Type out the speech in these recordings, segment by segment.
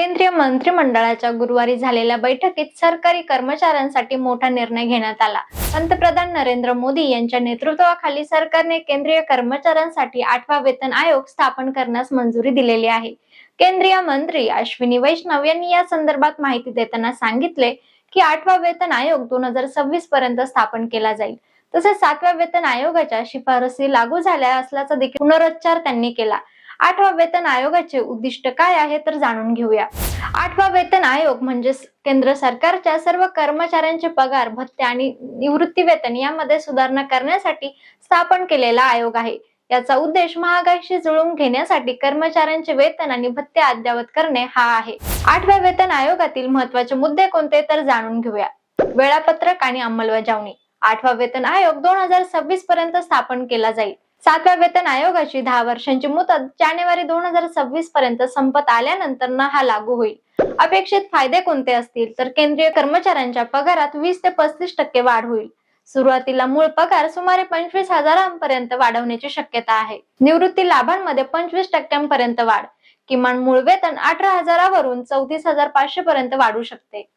केंद्रीय मंत्रिमंडळाच्या गुरुवारी झालेल्या बैठकीत सरकारी कर्मचाऱ्यांसाठी मोठा निर्णय घेण्यात आला. पंतप्रधान नरेंद्र मोदी यांच्या नेतृत्वाखाली सरकारने केंद्रीय कर्मचाऱ्यांसाठी आठवा वेतन आयोग स्थापन करण्यास मंजुरी दिलेली आहे. केंद्रीय मंत्री अश्विनी वैष्णव यांनी या संदर्भात माहिती देताना सांगितले की आठवा वेतन आयोग दोन हजार सव्वीस पर्यंत स्थापन केला जाईल. तसेच सातव्या वेतन आयोगाच्या शिफारसी लागू झाल्या असल्याचा देखील पुनरुच्चार त्यांनी केला. आठवा वेतन आयोगाचे उद्दिष्ट काय आहे तर जाणून घेऊया. आठवा वेतन आयोग म्हणजे केंद्र सरकारच्या सर्व कर्मचाऱ्यांचे पगार भत्ते आणि निवृत्ती वेतन यामध्ये सुधारणा करण्यासाठी स्थापन केलेला आयोग आहे. याचा उद्देश महागाईशी जुळवून घेण्यासाठी कर्मचाऱ्यांचे वेतन आणि भत्ते अद्ययावत करणे हा आहे. आठव्या वेतन आयोगातील महत्त्वाचे मुद्दे कोणते तर जाणून घेऊया. वेळापत्रक आणि अंमलबजावणी. आठवा वेतन आयोग दोन हजार सव्वीस पर्यंत स्थापन केला जाईल. सातव्या वेतन आयोगाची दहा वर्षांची मुदत जानेवारी दोन हजार सव्वीस पर्यंत संपत आल्यानंतर न हा लागू होईल. अपेक्षित फायदे कोणते असतील? तर केंद्रीय कर्मचाऱ्यांच्या पगारात वीस ते पस्तीस टक्के वाढ होईल. सुरुवातीला मूळ पगार सुमारे पंचवीस हजारांपर्यंत वाढवण्याची शक्यता आहे. निवृत्ती लाभांमध्ये पंचवीस टक्क्यांपर्यंत वाढ. किमान मूळ वेतन अठरा हजारावरून चौतीस हजार पाचशे पर्यंत वाढू शकते.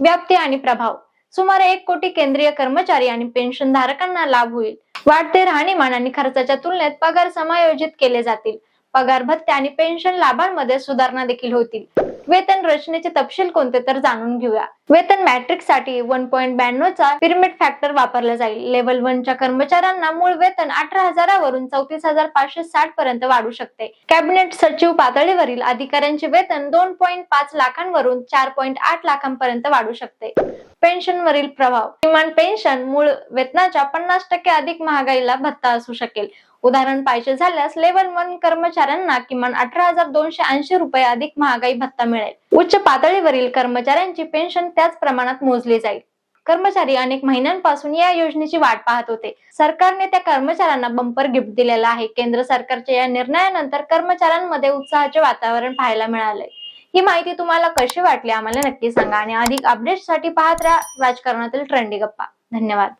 व्याप्ती आणि प्रभाव. सुमारे एक कोटी केंद्रीय कर्मचारी आणि पेन्शन धारकांना लाभ होईल. वाढते राहणीमान आणि खर्चाच्या तुलनेत पगार समायोजित केले जातील. पगार भत्ते आणि पेन्शन लाभांमध्ये सुधारणा देखील होतील. वेतन रचनेचे तपशील कोणते तर जाणून घेऊया. वेतन मॅट्रिक्ससाठी वन पॉईंट ब्याण्णवचा पिरमिड फॅक्टर वापरला जाईल. लेवल वनच्या कर्मचाऱ्यांना मूळ वेतन अठरा हजारावरून चौतीस हजार पाचशे साठ पर्यंत वाढू शकते. कॅबिनेट सचिव पातळीवरील अधिकाऱ्यांचे वेतन दोन पॉईंट पाच लाखांवरून चार पॉईंट आठ लाखांपर्यंत वाढू शकते. पेन्शनवरील प्रभाव. किमान पेन्शन मूळ वेतनाच्या पन्नास टक्के अधिक महागाईला भत्ता असू शकेल. उदाहरण पाहिजे झाल्यास लेवल वन कर्मचाऱ्यांना किमान अठरा हजार दोनशे ऐंशी रुपये अधिक महागाई भत्ता मिळेल. उच्च पातळीवरील कर्मचाऱ्यांची पेन्शन त्याच प्रमाणात मोजली जाईल. कर्मचारी अनेक महिन्यांपासून या योजनेची वाट पाहत होते. सरकारने त्या कर्मचाऱ्यांना बंपर गिफ्ट दिलेला आहे. केंद्र सरकारच्या या निर्णयानंतर कर्मचाऱ्यांमध्ये उत्साहाचे वातावरण पाहायला मिळाले ही माहिती तुम्हाला कशी वाटली आम्हाला नक्की सांगा. आणि अधिक अपडेट्ससाठी पाहत राहा राजकारणातील ट्रेंडी गप्पा. धन्यवाद.